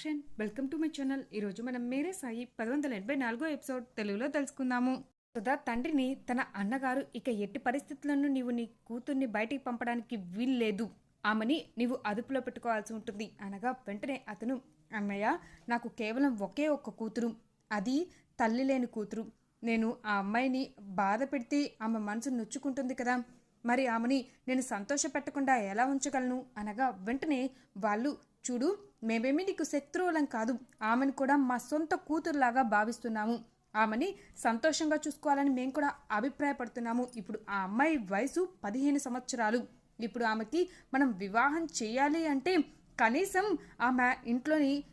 Friend welcome to my channel ఈరోజు మనం మేరే సాయి పది వందల ఎనభై నాలుగో ఎపిసోడ్ తెలుగులో తెలుసుకుందాము. సుధా తండ్రిని తన అన్నగారు ఇక ఎట్టి పరిస్థితులను నీవు నీ కూతుర్ని బయటికి పంపడానికి వీల్లేదు. ఆమెని నీవు అదుపులో పెట్టుకోవాల్సి ఉంటుంది. అనగా వెంటనే అతను అమ్మయ్య నాకు కేవలం ఒకే ఒక్క కూతురు. అది తల్లి లేని కూతురు. నేను ఆ అమ్మాయిని బాధ పెడితే ఆమె మనసు నొచ్చుకుంటుంది కదా. మరి ఆమెని నేను సంతోష పెట్టకుండా ఎలా ఉంచగలను? అనగా వెంటనే వాళ్ళు చూడు మేమేమి నీకు శత్రువులం కాదు. ఆమెను కూడా మా సొంత కూతురులాగా భావిస్తున్నాము. ఆమెని సంతోషంగా చూసుకోవాలని మేము కూడా అభిప్రాయపడుతున్నాము. ఇప్పుడు ఆ అమ్మాయి వయసు పదిహేను సంవత్సరాలు. ఇప్పుడు ఆమెకి మనం వివాహం చేయాలి అంటే కనీసం ఆమె ఇంట్లోని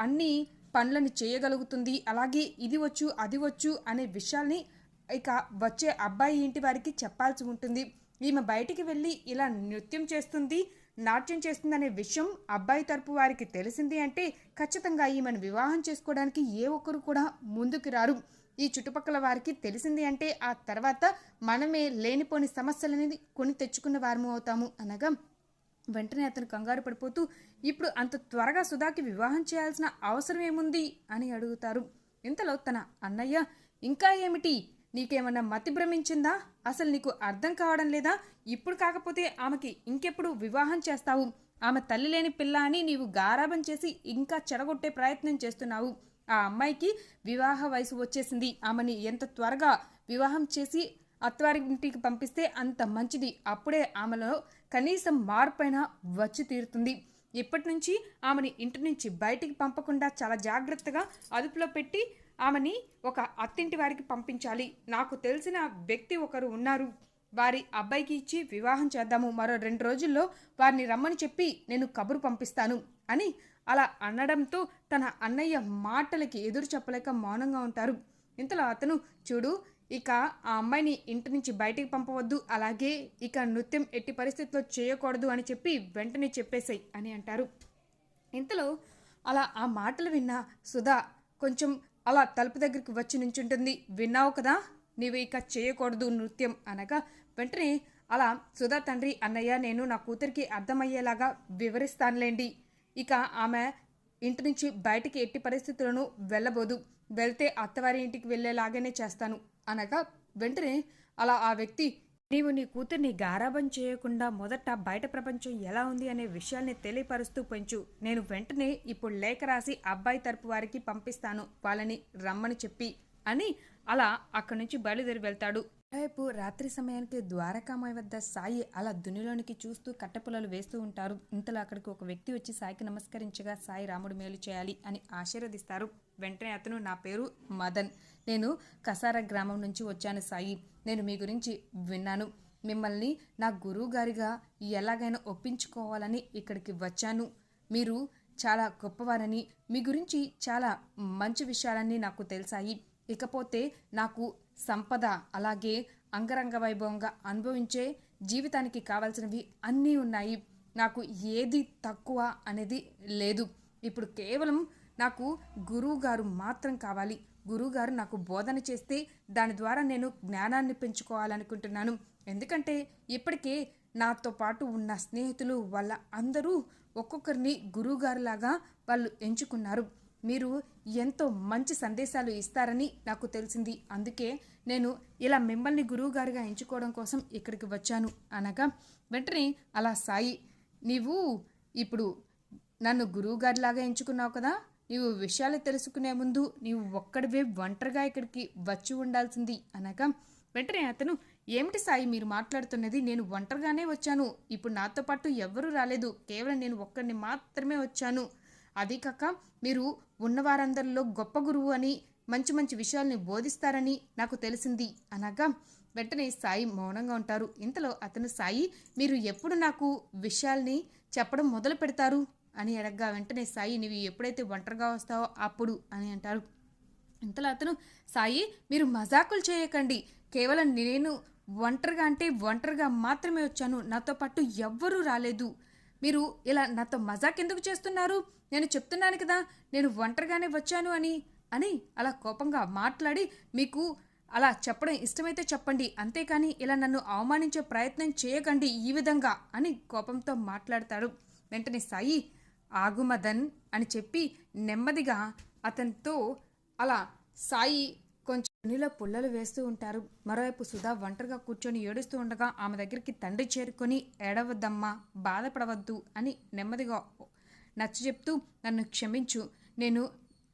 అన్ని పనులను చేయగలుగుతుంది. అలాగే ఇది వచ్చు అది వచ్చు అనే విషయాల్ని ఇక వచ్చే అబ్బాయి ఇంటి వారికి చెప్పాల్సి ఉంటుంది. ఈమె బయటికి వెళ్ళి ఇలా నృత్యం చేస్తుంది. నాట్యం చేస్తుందనే విషయం అబ్బాయి తరపు వారికి తెలిసింది అంటే ఖచ్చితంగా ఈమెను వివాహం చేసుకోవడానికి ఏ ఒక్కరు కూడా ముందుకు రారు. ఈ చుట్టుపక్కల వారికి తెలిసింది అంటే ఆ తర్వాత మనమే లేనిపోని సమస్యలని కొని తెచ్చుకున్న వారము అవుతాము అనగా వెంటనే అతను కంగారు పడిపోతూ ఇప్పుడు అంత త్వరగా సుధాకి వివాహం చేయాల్సిన అవసరం ఏముంది? అని అడుగుతారు. ఇంతలో తన అన్నయ్య ఇంకా ఏమిటి? నీకేమన్నా మతి భ్రమించిందా? అసలు నీకు అర్థం కావడం లేదా? ఇప్పుడు కాకపోతే ఆమెకి ఇంకెప్పుడు వివాహం చేస్తావు? ఆమె తల్లి లేని పిల్ల అని నీవు గారాబం చేసి ఇంకా చెడగొట్టే ప్రయత్నం చేస్తున్నావు. ఆ అమ్మాయికి వివాహ వయసు వచ్చేసింది. ఆమెని ఎంత త్వరగా వివాహం చేసి అత్తవారి ఇంటికి పంపిస్తే అంత మంచిది. అప్పుడే ఆమెలో కనీసం మార్పైనా వచ్చి తీరుతుంది. ఇప్పటి నుంచి ఆమెని ఇంటి నుంచి బయటికి పంపకుండా చాలా జాగ్రత్తగా అదుపులో పెట్టి ఆమెని ఒక అత్తింటి వారికి పంపించాలి. నాకు తెలిసిన వ్యక్తి ఒకరు ఉన్నారు. వారి అబ్బాయికి ఇచ్చి వివాహం చేద్దాము. మరో రెండు రోజుల్లో వారిని రమ్మని చెప్పి నేను కబురు పంపిస్తాను అని అలా అనడంతో తన అన్నయ్య మాటలకి ఎదురు చెప్పలేక మౌనంగా ఉంటారు. ఇంతలో అతను చూడు ఇక ఆ అమ్మాయిని ఇంటి నుంచి బయటికి పంపవద్దు. అలాగే ఇక నృత్యం ఎట్టి పరిస్థితిలో చేయకూడదు అని చెప్పి వెంటనే చెప్పేశాయి అని అంటారు. ఇంతలో అలా ఆ మాటలు విన్న సుధా కొంచెం అలా తలుపు దగ్గరికి వచ్చి నుంచుంటుంది. విన్నావు కదా నీవు ఇక చేయకూడదు నృత్యం అనగా వెంటనే అలా సుధా తండ్రి అన్నయ్య నేను నా కూతురికి అర్థమయ్యేలాగా వివరిస్తానులేండి. ఇక ఆమె ఇంటి నుంచి బయటికి ఎట్టి పరిస్థితులను వెళ్ళబోదు. వెళ్తే అత్తవారి ఇంటికి వెళ్ళేలాగానే చేస్తాను అనగా వెంటనే అలా ఆ వ్యక్తి నీవు నీ కూతుర్ని గారాబం చేయకుండా మొదట బయట ప్రపంచం ఎలా ఉంది అనే విషయాల్ని తెలియపరుస్తూ పెంచు. నేను వెంటనే ఇప్పుడు లేఖ రాసి అబ్బాయి తరపు వారికి పంపిస్తాను. వాళ్ళని రమ్మని చెప్పి అని అలా అక్కడి నుంచి బయలుదేరి వెళ్తాడు. రేపు రాత్రి సమయానికి ద్వారకామాయి వద్ద సాయి అలా దునిలోనికి చూస్తూ కట్టెపుల్లలు వేస్తూ ఉంటారు. ఇంతలో అక్కడికి ఒక వ్యక్తి వచ్చి సాయికి నమస్కరించగా సాయి రాముడు మేలు చేయాలి అని ఆశీర్వదిస్తారు. వెంటనే అతను నా పేరు మదన్. నేను కసార గ్రామం నుంచి వచ్చాను సాయి. నేను మీ గురించి విన్నాను. మిమ్మల్ని నా గురువు గారిగా ఎలాగైనా ఒప్పించుకోవాలని ఇక్కడికి వచ్చాను. మీరు చాలా గొప్పవారని మీ గురించి చాలా మంచి విషయాలన్నీ నాకు తెలిసాయి. ఇకపోతే నాకు సంపద అలాగే అంగరంగ వైభవంగా అనుభవించే జీవితానికి కావాల్సినవి అన్నీ ఉన్నాయి. నాకు ఏది తక్కువ అనేది లేదు. ఇప్పుడు కేవలం నాకు గురువు గారు మాత్రం కావాలి. గురువుగారు నాకు బోధన చేస్తే దాని ద్వారా నేను జ్ఞానాన్ని పెంచుకోవాలనుకుంటున్నాను. ఎందుకంటే ఇప్పటికే నాతో పాటు ఉన్న స్నేహితులు వాళ్ళ అందరూ ఒక్కొక్కరిని గురువుగారులాగా వాళ్ళు ఎంచుకున్నారు. మీరు ఎంతో మంచి సందేశాలు ఇస్తారని నాకు తెలిసింది. అందుకే నేను ఇలా మిమ్మల్ని గురువుగారుగా ఎంచుకోవడం కోసం ఇక్కడికి వచ్చాను. అనగా వెంటనే అలా సాయి నీవు ఇప్పుడు నన్ను గురువుగారిలాగా ఎంచుకున్నావు కదా? నీవు విషయాలు తెలుసుకునే ముందు నీవు ఒక్కడివే ఒంటరిగా ఇక్కడికి వచ్చి ఉండాల్సింది అనగా వెంటనే అతను ఏమిటి సాయి మీరు మాట్లాడుతున్నది? నేను ఒంటరిగానే వచ్చాను. ఇప్పుడు నాతో పాటు ఎవ్వరూ రాలేదు. కేవలం నేను ఒక్కడిని మాత్రమే వచ్చాను. అదీ కాక మీరు ఉన్నవారందరిలో గొప్ప గురువు అని మంచి మంచి విషయాల్ని బోధిస్తారని నాకు తెలిసింది. అనగా వెంటనే సాయి మౌనంగా ఉంటారు. ఇంతలో అతను సాయి మీరు ఎప్పుడు నాకు విషయాల్ని చెప్పడం మొదలు పెడతారు అని అడగ్గా వెంటనే సాయి నువ్వు ఎప్పుడైతే ఒంటరిగా వస్తావో అప్పుడు అని అంటారు. ఇంతలో అతను సాయి మీరు మజాకులు చేయకండి. కేవలం నేను ఒంటరిగా అంటే ఒంటరిగా మాత్రమే వచ్చాను. నాతో పాటు ఎవ్వరూ రాలేదు. మీరు ఇలా నాతో మజాక్ ఎందుకు చేస్తున్నారు? నేను చెప్తున్నాను కదా నేను ఒంటరిగానే వచ్చాను అని అని అలా కోపంగా మాట్లాడి మీకు అలా చెప్పడం ఇష్టమైతే చెప్పండి. అంతేకాని ఇలా నన్ను అవమానించే ప్రయత్నం చేయకండి ఈ విధంగా అని కోపంతో మాట్లాడతాడు. వెంటనే సాయి ఆగుమదన్ అని చెప్పి నెమ్మదిగా అతనితో అలా సాయి కొంచెం నీలో పుల్లలు వేస్తూ ఉంటారు. మరోవైపు సుధా ఒంటరిగా కూర్చొని ఏడుస్తూ ఉండగా ఆమె దగ్గరికి తండ్రి చేరుకొని ఏడవద్దమ్మా బాధపడవద్దు అని నెమ్మదిగా నచ్చ చెప్తూ నన్ను క్షమించు నేను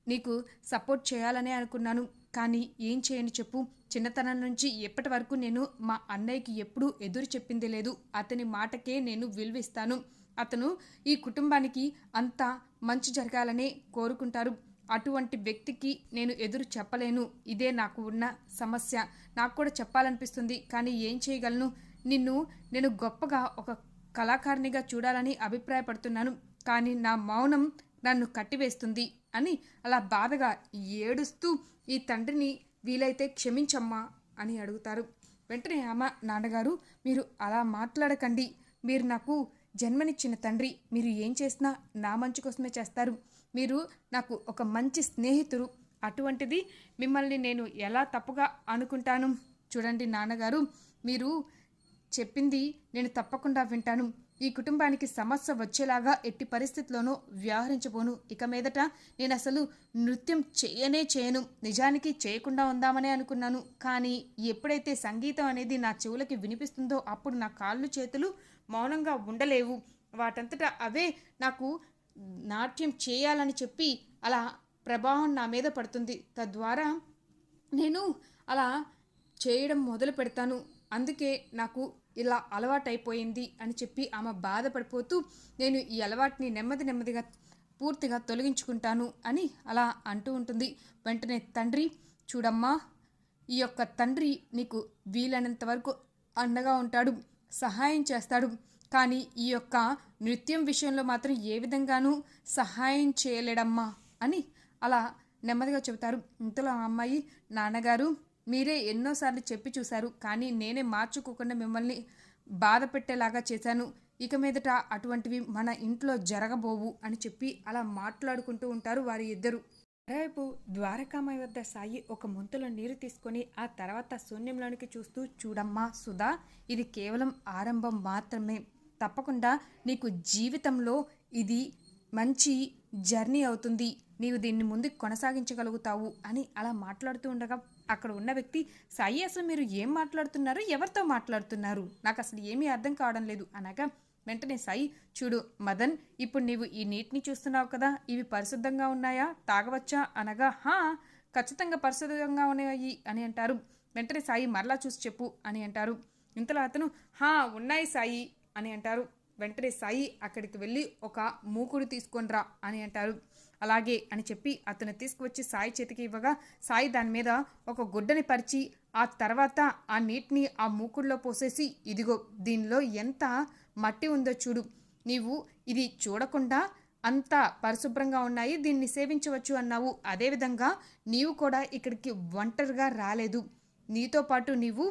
నీకు సపోర్ట్ చేయాలనే అనుకున్నాను కానీ ఏం చేయని చెప్పు చిన్నతనం నుంచి ఎప్పటి వరకు నేను మా అన్నయ్యకి ఎప్పుడూ ఎదురు చెప్పింది లేదు. అతని మాటకే నేను విలువిస్తాను. అతను ఈ కుటుంబానికి అంతా మంచి జరగాలనే కోరుకుంటారు. అటువంటి వ్యక్తికి నేను ఎదురు చెప్పలేను. ఇదే నాకు ఉన్న సమస్య. నాకు కూడా చెప్పాలనిపిస్తుంది. కానీ ఏం చేయగలను? నిన్ను నేను గొప్పగా ఒక కళాకారిణిగా చూడాలని అభిప్రాయపడుతున్నాను. కానీ నా మౌనం నన్ను కట్టివేస్తుంది అని అలా బాధగా ఏడుస్తూ ఈ తండ్రిని వీలైతే క్షమించమ్మా అని అడుగుతారు. వెంటనే అమ్మ నాన్నగారు మీరు అలా మాట్లాడకండి. మీరు నాకు జన్మనిచ్చిన తండ్రి. మీరు ఏం చేసినా నా మంచి కోసమే చేస్తారు. మీరు నాకు ఒక మంచి స్నేహితుడు. అటువంటిది మిమ్మల్ని నేను ఎలా తప్పుగా అనుకుంటాను? చూడండి నాన్నగారు మీరు చెప్పింది నేను తప్పకుండా వింటాను. ఈ కుటుంబానికి సమస్య వచ్చేలాగా ఎట్టి పరిస్థితిలోనూ వ్యవహరించబోను. ఇక మీదట నేను అసలు నృత్యం చేయనే చేయను. నిజానికి చేయకుండా ఉందామనే అనుకున్నాను. కానీ ఎప్పుడైతే సంగీతం అనేది నా చెవులకి వినిపిస్తుందో అప్పుడు నా కాళ్ళు చేతులు మౌనంగా ఉండలేవు. వాటంతటా అవే నాకు నాట్యం చేయాలని చెప్పి అలా ప్రభావం నా మీద పడుతుంది. తద్వారా నేను అలా చేయడం మొదలు పెడతాను అందుకే నాకు ఇలా అలవాటైపోయింది అని చెప్పి ఆమె బాధపడిపోతూ నేను ఈ అలవాటుని నెమ్మది నెమ్మదిగా పూర్తిగా తొలగించుకుంటాను అని అలా అంటూ ఉంటుంది. వెంటనే తండ్రి చూడమ్మా ఈ యొక్క తండ్రి నీకు వీలైనంత వరకు అండగా ఉంటాడు సహాయం చేస్తాడు. కానీ ఈ యొక్క నృత్యం విషయంలో మాత్రం ఏ విధంగానూ సహాయం చేయలేడమ్మా అని అలా నెమ్మదిగా చెబుతారు. ఇంతలో ఆ అమ్మాయి నాన్నగారు మీరే ఎన్నోసార్లు చెప్పి చూశారు కానీ నేనే మార్చుకోకుండా మిమ్మల్ని బాధ పెట్టేలాగా చేశాను. ఇక మీదట అటువంటివి మన ఇంట్లో జరగబోవు అని చెప్పి అలా మాట్లాడుకుంటూ ఉంటారు వారి ఇద్దరు. మరోవైపు ద్వారకామాయి వద్ద సాయి ఒక ముంతలో నీరు తీసుకొని ఆ తర్వాత శూన్యంలోనికి చూస్తూ చూడమ్మా సుధా ఇది కేవలం ఆరంభం మాత్రమే. తప్పకుండా నీకు జీవితంలో ఇది మంచి జర్నీ అవుతుంది. నీవు దీన్ని ముందుకు కొనసాగించగలుగుతావు అని అలా మాట్లాడుతూ ఉండగా అక్కడ ఉన్న వ్యక్తి సాయి అసలు మీరు ఏం మాట్లాడుతున్నారు? ఎవరితో మాట్లాడుతున్నారు? నాకు అసలు ఏమీ అర్థం కావడం లేదు. అనగా వెంటనే సాయి చూడు మదన్ ఇప్పుడు నీవు ఈ నీటిని చూస్తున్నావు కదా ఇవి పరిశుద్ధంగా ఉన్నాయా? తాగవచ్చా? అనగా హా ఖచ్చితంగా పరిశుద్ధంగా ఉన్నాయి అని అంటారు. వెంటనే సాయి మరలా చూసి చెప్పు అని అంటారు. ఇంతలో అతను హా ఉన్నాయి సాయి అని అంటారు. వెంటనే సాయి అక్కడికి వెళ్ళి ఒక మూకుడు తీసుకొని రా అని అంటారు. అలాగే అని చెప్పి అతను తీసుకువచ్చి సాయి చేతికి ఇవ్వగా సాయి దాని మీద ఒక గుడ్డని పరిచి ఆ తర్వాత ఆ నీటిని ఆ మూకుడులో పోసేసి ఇదిగో దీనిలో ఎంత మట్టి ఉందో చూడు. నీవు ఇది చూడకుండా అంత పరిశుభ్రంగా ఉన్నాయి దీన్ని సేవించవచ్చు అన్నావు. అదేవిధంగా నీవు కూడా ఇక్కడికి ఒంటరిగా రాలేదు. నీతో పాటు నీవు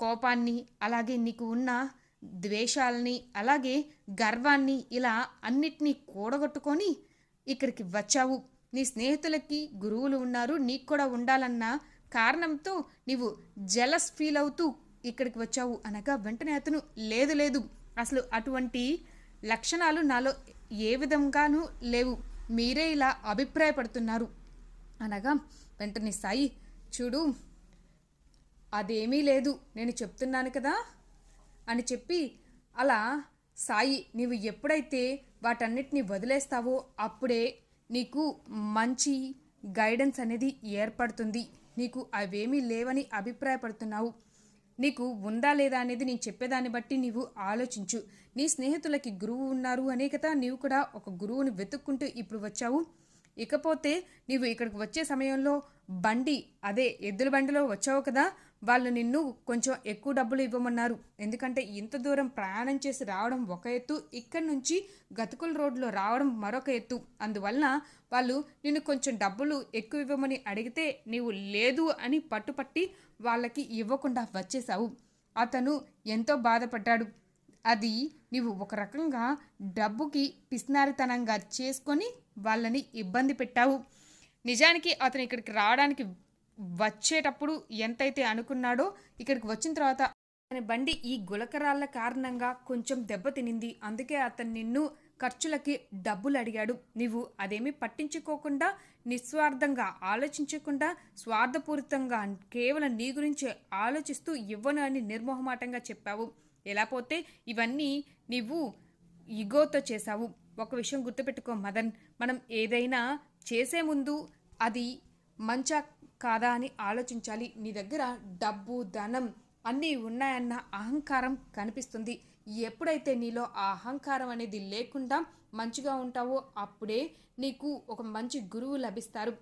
కోపాన్ని అలాగే నీకు ఉన్న ద్వేషాలని అలాగే గర్వాన్ని ఇలా అన్నిటినీ కూడగొట్టుకొని ఇక్కడికి వచ్చావు. నీ స్నేహితులకి గురువులు ఉన్నారు. నీకు కూడా ఉండాలన్న కారణంతో నీవు జలస్ ఫీల్ అవుతూ ఇక్కడికి వచ్చావు అనగా వెంటనే అతను లేదు లేదు. అసలు అటువంటి లక్షణాలు నాలో ఏ విధంగానూ లేవు. మీరే ఇలా అభిప్రాయపడుతున్నారు అనగా వెంటనే సాయి చూడు అదేమీ లేదు. నేను చెప్తున్నాను కదా అని చెప్పి అలా సాయి నీవు ఎప్పుడైతే వాటన్నిటిని వదిలేస్తావో అప్పుడే నీకు మంచి గైడెన్స్ అనేది ఏర్పడుతుంది. నీకు అవేమీ లేవని అభిప్రాయపడుతున్నావు. నీకు ఉందా లేదా అనేది నేను చెప్పేదాన్ని బట్టి నీవు ఆలోచించు. నీ స్నేహితులకి గురువు ఉన్నారు అనే కదా నీవు కూడా ఒక గురువుని వెతుక్కుంటూ ఇప్పుడు వచ్చావు. ఇకపోతే నీవు ఇక్కడికి వచ్చే సమయంలో బండి అదే ఎద్దుల బండిలో వచ్చావు కదా వాళ్ళు నిన్ను కొంచెం ఎక్కువ డబ్బులు ఇవ్వమన్నారు. ఎందుకంటే ఇంత దూరం ప్రయాణం చేసి రావడం ఒక ఎత్తు ఇక్కడి నుంచి గతుకుల రోడ్లో రావడం మరొక ఎత్తు. అందువలన వాళ్ళు నిన్ను కొంచెం డబ్బులు ఎక్కువ ఇవ్వమని అడిగితే నీవు లేదు అని పట్టుపట్టి వాళ్ళకి ఇవ్వకుండా వచ్చేసావు అతను ఎంతో బాధపడ్డాడు. అది నీవు ఒక రకంగా డబ్బుకి పిస్నారితనంగా చేసుకొని వాళ్ళని ఇబ్బంది పెట్టావు. నిజానికి అతను ఇక్కడికి రావడానికి వచ్చేటప్పుడు ఎంతైతే అనుకున్నాడో ఇక్కడికి వచ్చిన తర్వాత అతని బండి ఈ గులకరాళ్ళ కారణంగా కొంచెం దెబ్బతినింది అందుకే అతను నిన్ను ఖర్చులకి డబ్బులు అడిగాడు. నీవు అదేమీ పట్టించుకోకుండా నిస్వార్థంగా ఆలోచించకుండా స్వార్థపూరితంగా కేవలం నీ గురించి ఆలోచిస్తూ ఇవ్వను అని నిర్మోహమాటంగా చెప్పావు. ఎలా పోతే ఇవన్నీ నీవు ఇగోతో చేశావు. ఒక విషయం గుర్తుపెట్టుకో మదన్. మనం ఏదైనా చేసే ముందు అది మంచా కాదా అని ఆలోచించాలి. నీ దగ్గర డబ్బు ధనం అన్నీ ఉన్నాయన్న అహంకారం కనిపిస్తుంది. ఎప్పుడైతే నీలో ఆ అహంకారం అనేది లేకుండా మంచిగా ఉంటావో అప్పుడే నీకు ఒక మంచి గురువు లభిస్తారు.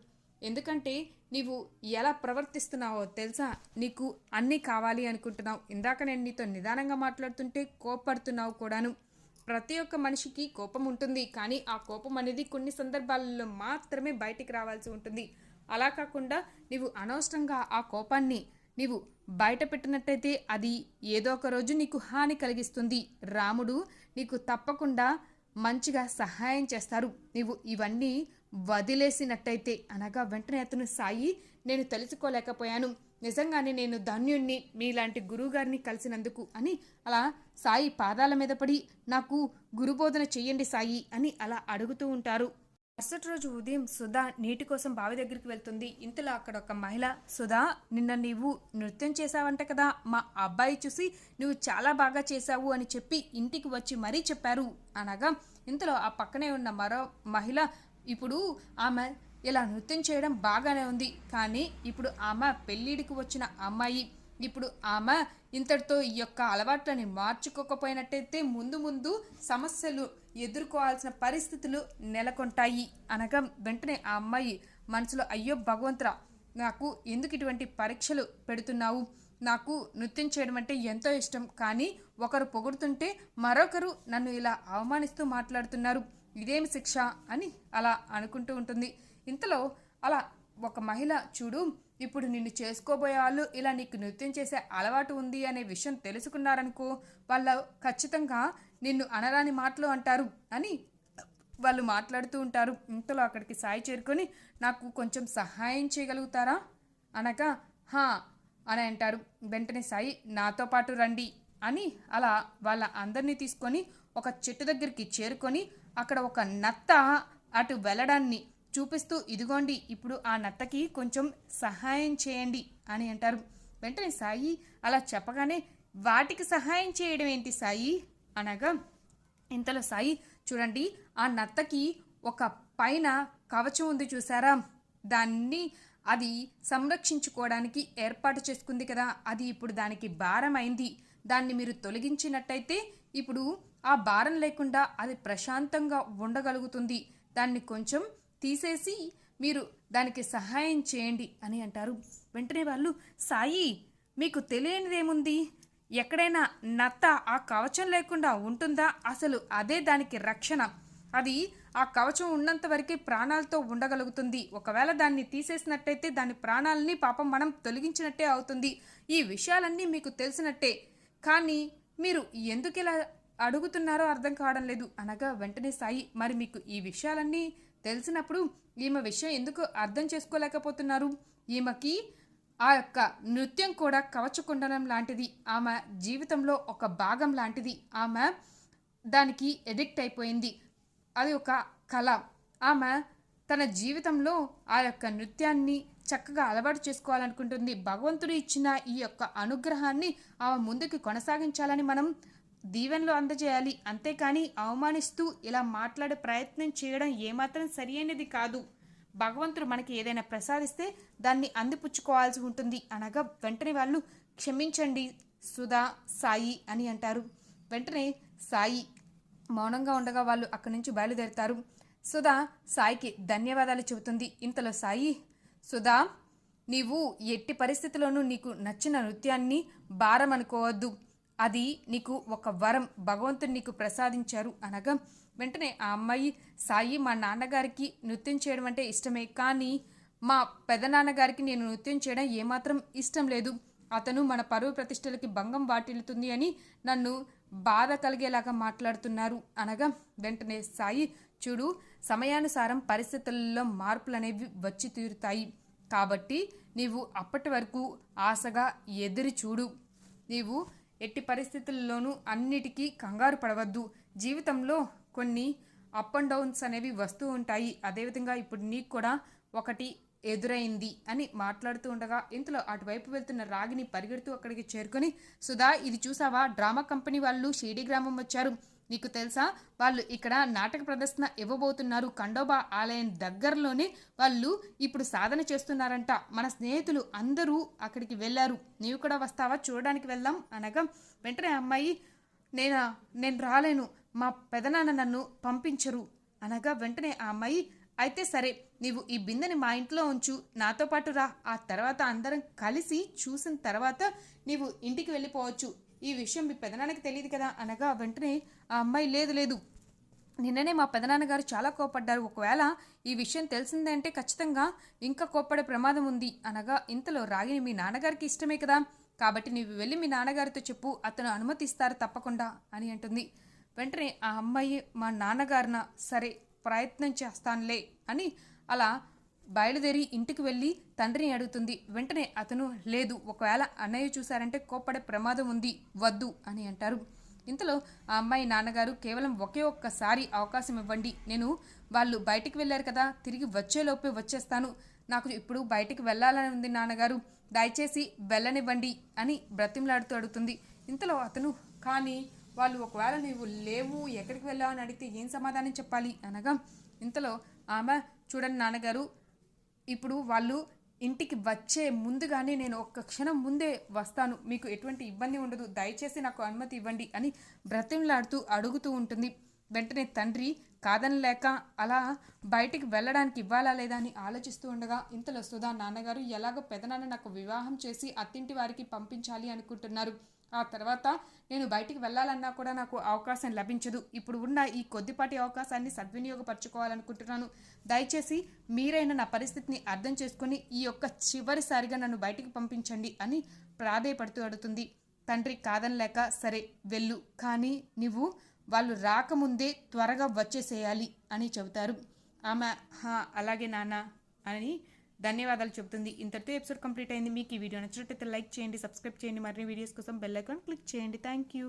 ఎందుకంటే నీవు ఎలా ప్రవర్తిస్తున్నావో తెలుసా? నీకు అన్నీ కావాలి అనుకుంటున్నావు. ఇందాక నేను నీతో నిదానంగా మాట్లాడుతుంటే కోపడుతున్నావు కూడాను. ప్రతి ఒక్క మనిషికి కోపం ఉంటుంది కానీ ఆ కోపం అనేది కొన్ని సందర్భాలలో మాత్రమే బయటికి రావాల్సి ఉంటుంది. అలా కాకుండా నీవు అనవసరంగా ఆ కోపాన్ని నీవు బయట పెట్టినట్టయితే అది ఏదో ఒక రోజు నీకు హాని కలిగిస్తుంది. రాముడు నీకు తప్పకుండా మంచిగా సహాయం చేస్తారు. నీవు ఇవన్నీ వదిలేసినట్టయితే అనగా వెంటనే అతను సాయి నేను తెలుసుకోలేకపోయాను. నిజంగానే నేను ధన్యుణ్ణి మీలాంటి గురువుగారిని కలిసినందుకు అని అలా సాయి పాదాల మీద పడి నాకు గురుబోధన చెయ్యండి సాయి అని అలా అడుగుతూ ఉంటారు. మరుసటి రోజు ఉదయం సుధా నీటి కోసం బావి దగ్గరికి వెళ్తుంది. ఇంతలో అక్కడ ఒక మహిళ సుధా నిన్న నీవు నృత్యం చేశావంట కదా మా అబ్బాయి చూసి నువ్వు చాలా బాగా చేశావు అని చెప్పి ఇంటికి వచ్చి మరీ చెప్పారు. అనగా ఇంతలో ఆ పక్కనే ఉన్న మరో మహిళ ఇప్పుడు ఆమె ఇలా నృత్యం చేయడం బాగానే ఉంది. కానీ ఇప్పుడు ఆమె పెళ్ళిడికి వచ్చిన అమ్మాయి. ఇప్పుడు ఆమె ఇంతటితో ఈ యొక్క అలవాట్లని మార్చుకోకపోయినట్టయితే ముందు ముందు సమస్యలు ఎదుర్కోవాల్సిన పరిస్థితులు నెలకొంటాయి. అనగా వెంటనే ఆ అమ్మాయి మనసులో అయ్యో భగవంతురా నాకు ఎందుకు ఇటువంటి పరీక్షలు పెడుతున్నావు? నాకు నృత్యం చేయడం అంటే ఎంతో ఇష్టం. కానీ ఒకరు పొగుడుతుంటే మరొకరు నన్ను ఇలా అవమానిస్తూ మాట్లాడుతున్నారు. ఇదేమి శిక్ష? అని అలా అనుకుంటూ ఉంటుంది. ఇంతలో అలా ఒక మహిళ చూడు ఇప్పుడు నిన్ను చేసుకోబోయే వాళ్ళు ఇలా నీకు నృత్యం చేసే అలవాటు ఉంది అనే విషయం తెలుసుకున్నారనుకో వాళ్ళు ఖచ్చితంగా నిన్ను అనరాని మాటలు అంటారు అని వాళ్ళు మాట్లాడుతూ ఉంటారు. ఇంతలో అక్కడికి సాయి చేరుకొని నాకు కొంచెం సహాయం చేయగలుగుతారా? అనగా హా అని అంటారు. వెంటనే సాయి నాతో పాటు రండి అని అలా వాళ్ళ అందరినీ తీసుకొని ఒక చెట్టు దగ్గరికి చేరుకొని అక్కడ ఒక నత్త అటు వెళ్ళడాన్ని చూపిస్తూ ఇదిగోండి ఇప్పుడు ఆ నత్తకి కొంచెం సహాయం చేయండి అని అంటారు. వెంటనే సాయి అలా చెప్పగానే వాటికి సహాయం చేయడం ఏంటి సాయి? అనగా ఇంతలో సాయి చూడండి ఆ నత్తకి ఒక పైన కవచం ఉంది చూసారా? దాన్ని అది సంరక్షించుకోవడానికి ఏర్పాటు చేసుకుంది కదా అది ఇప్పుడు దానికి భారం అయింది. దాన్ని మీరు తొలగించినట్టయితే ఇప్పుడు ఆ భారం లేకుండా అది ప్రశాంతంగా ఉండగలుగుతుంది. దాన్ని కొంచెం తీసేసి మీరు దానికి సహాయం చేయండి అని అంటారు. వెంటనే వాళ్ళు సాయి మీకు తెలియనిదేముంది? ఎక్కడైనా నత్త ఆ కవచం లేకుండా ఉంటుందా? అసలు అదే దానికి రక్షణ. అది ఆ కవచం ఉన్నంత వరకే ప్రాణాలతో ఉండగలుగుతుంది. ఒకవేళ దాన్ని తీసేసినట్టయితే దాని ప్రాణాలని పాపం మనం తొలగించినట్టే అవుతుంది. ఈ విషయాలన్నీ మీకు తెలిసినట్టే. కానీ మీరు ఎందుకు ఇలా అడుగుతున్నారో అర్థం కావడం లేదు. అనగా వెంటనే సాయి మరి మీకు ఈ విషయాలన్నీ తెలిసినప్పుడు ఈమె విషయం ఎందుకు అర్థం చేసుకోలేకపోతున్నారు? ఈమెకి ఆ యొక్క నృత్యం కూడా కవచకుండలం లాంటిది. ఆమె జీవితంలో ఒక భాగం లాంటిది. ఆమె దానికి ఎడిక్ట్ అయిపోయింది. అది ఒక కళ. ఆమె తన జీవితంలో ఆ యొక్క నృత్యాన్ని చక్కగా అలవాటు చేసుకోవాలనుకుంటుంది. భగవంతుడు ఇచ్చిన ఈ యొక్క అనుగ్రహాన్ని ఆమె ముందుకు కొనసాగించాలని మనం దీవెనలు అందజేయాలి. అంతేకాని అవమానిస్తూ ఇలా మాట్లాడే ప్రయత్నం చేయడం ఏమాత్రం సరి కాదు. భగవంతుడు మనకి ఏదైనా ప్రసాదిస్తే దాన్ని అందిపుచ్చుకోవాల్సి ఉంటుంది. అనగా వెంటనే వాళ్ళు క్షమించండి సుధా సాయి అని అంటారు. వెంటనే సాయి మౌనంగా ఉండగా వాళ్ళు అక్కడి నుంచి బయలుదేరుతారు. సుధా సాయికి ధన్యవాదాలు చెబుతుంది. ఇంతలో సాయి సుధా నీవు ఎట్టి పరిస్థితిలోనూ నీకు నచ్చిన నృత్యాన్ని భారం అనుకోవద్దు అది నీకు ఒక వరం. భగవంతుడు నీకు ప్రసాదించారు అనగా వెంటనే ఆ అమ్మాయి సాయి మా నాన్నగారికి నృత్యం చేయడం అంటే ఇష్టమే కానీ మా పెదనాన్నగారికి నేను నృత్యం చేయడం ఏమాత్రం ఇష్టం లేదు. అతను మన పరువు ప్రతిష్టలకి భంగం వాటిల్లుతుంది అని నన్ను బాధ కలిగేలాగా మాట్లాడుతున్నారు అనగా వెంటనే సాయి చూడు సమయానుసారం పరిస్థితుల్లో మార్పులు అనేవి వచ్చి తీరుతాయి. కాబట్టి నీవు అప్పటి వరకు ఆశగా ఎదురు చూడు. నీవు ఎట్టి పరిస్థితుల్లోనూ అన్నిటికీ కంగారు పడవద్దు. జీవితంలో కొన్ని అప్ అండ్ డౌన్స్ అనేవి వస్తూ ఉంటాయి. అదేవిధంగా ఇప్పుడు నీకు కూడా ఒకటి ఎదురైంది అని మాట్లాడుతూ ఉండగా ఇంతలో అటువైపు వెళ్తున్న రాగిని పరిగెడుతూ అక్కడికి చేరుకొని సుధా ఇది చూసావా? డ్రామా కంపెనీ వాళ్ళు షేడి గ్రామం వచ్చారు. నీకు తెలుసా? వాళ్ళు ఇక్కడ నాటక ప్రదర్శన ఇవ్వబోతున్నారు. ఖండోబా ఆలయం దగ్గరలోనే వాళ్ళు ఇప్పుడు సాధన చేస్తున్నారంట. మన స్నేహితులు అందరూ అక్కడికి వెళ్ళారు. నీవు కూడా వస్తావా? చూడడానికి వెళ్దాం అనగా వెంటనే ఆ అమ్మాయి నేను? నేను రాలేను. మా పెదనాన్న నన్ను పంపించరు. అనగా వెంటనే ఆ అమ్మాయి అయితే సరే నీవు ఈ బిందెని మా ఇంట్లో ఉంచు. నాతో పాటు రా. ఆ తర్వాత అందరం కలిసి చూసిన తర్వాత నీవు ఇంటికి వెళ్ళిపోవచ్చు. ఈ విషయం మీ పెదనాన్నకి తెలియదు కదా? అనగా వెంటనే ఆ అమ్మాయి లేదు లేదు. నిన్ననే మా పెదనాన్నగారు చాలా కోపడ్డారు. ఒకవేళ ఈ విషయం తెలిసిందంటే ఖచ్చితంగా ఇంకా కోప్పడే ప్రమాదం ఉంది. అనగా ఇంతలో రాగిని మీ నాన్నగారికి ఇష్టమే కదా. కాబట్టి నీవు వెళ్ళి మీ నాన్నగారితో చెప్పు. అతను అనుమతిస్తారు తప్పకుండా అని అంటుంది. వెంటనే ఆ అమ్మాయి మా నాన్నగారిన సరే ప్రయత్నం చేస్తానులే అని అలా బయలుదేరి ఇంటికి వెళ్ళి తండ్రిని అడుగుతుంది. వెంటనే అతను లేదు. ఒకవేళ అన్నయ్య చూశారంటే కోప్పడే ప్రమాదం ఉంది. వద్దు అని అంటారు. ఇంతలో ఆ అమ్మాయి నాన్నగారు కేవలం ఒకే ఒక్కసారి అవకాశం ఇవ్వండి. నేను వాళ్ళు బయటికి వెళ్ళారు కదా తిరిగి వచ్చేలోపే వచ్చేస్తాను. నాకు ఇప్పుడు బయటికి వెళ్ళాలని ఉంది నాన్నగారు. దయచేసి వెళ్ళనివ్వండి అని బ్రతిమలాడుతూ అడుగుతుంది. ఇంతలో అతను కానీ వాళ్ళు ఒకవేళ నీవు లేవు ఎక్కడికి వెళ్ళావు? అని అడిగితే ఏం సమాధానం చెప్పాలి? అనగా ఇంతలో ఆమె చూడండి నాన్నగారు ఇప్పుడు వాళ్ళు ఇంటికి వచ్చే ముందుగానే నేను ఒక్క క్షణం ముందే వస్తాను. మీకు ఎటువంటి ఇబ్బంది ఉండదు. దయచేసి నాకు అనుమతి ఇవ్వండి అని బ్రతిమలాడుతూ అడుగుతూ ఉంటుంది. వెంటనే తండ్రి కాదనలేక అలా బయటికి వెళ్ళడానికి ఇవ్వాలా లేదా అని ఆలోచిస్తూ ఉండగా ఇంతలో సుధా నాన్నగారు ఎలాగో పెదనాన్న నాకు వివాహం చేసి అత్తింటి వారికి పంపించాలి అనుకుంటున్నారు. ఆ తర్వాత నేను బయటికి వెళ్ళాలన్నా కూడా నాకు అవకాశం లభించదు. ఇప్పుడు ఉన్న ఈ కొద్దిపాటి అవకాశాన్ని సద్వినియోగపరచుకోవాలనుకుంటున్నాను. దయచేసి మీరైనా నా పరిస్థితిని అర్థం చేసుకుని ఈ యొక్క చివరిసారిగా నన్ను బయటికి పంపించండి అని ప్రాధేయపడుతూ అడుగుతుంది. తండ్రి కాదనలేక సరే వెళ్ళు. కానీ నువ్వు వాళ్ళు రాకముందే త్వరగా వచ్చేసేయాలి అని చెబుతారు. ఆమె "హా, అలాగే నాన్న అని ధన్యవాదాలు చెబుతుంది. ఇంతటితో ఎపిసోడ్ కంప్లీట్ అయింది. మీకు ఈ వీడియో నచ్చినట్లయితే లైక్ చేయండి సబ్స్క్రైబ్ చేయండి. మరిన్ని వీడియోస్ కోసం బెల్ ఐకాన్ క్లిక్ చేయండి. Thank you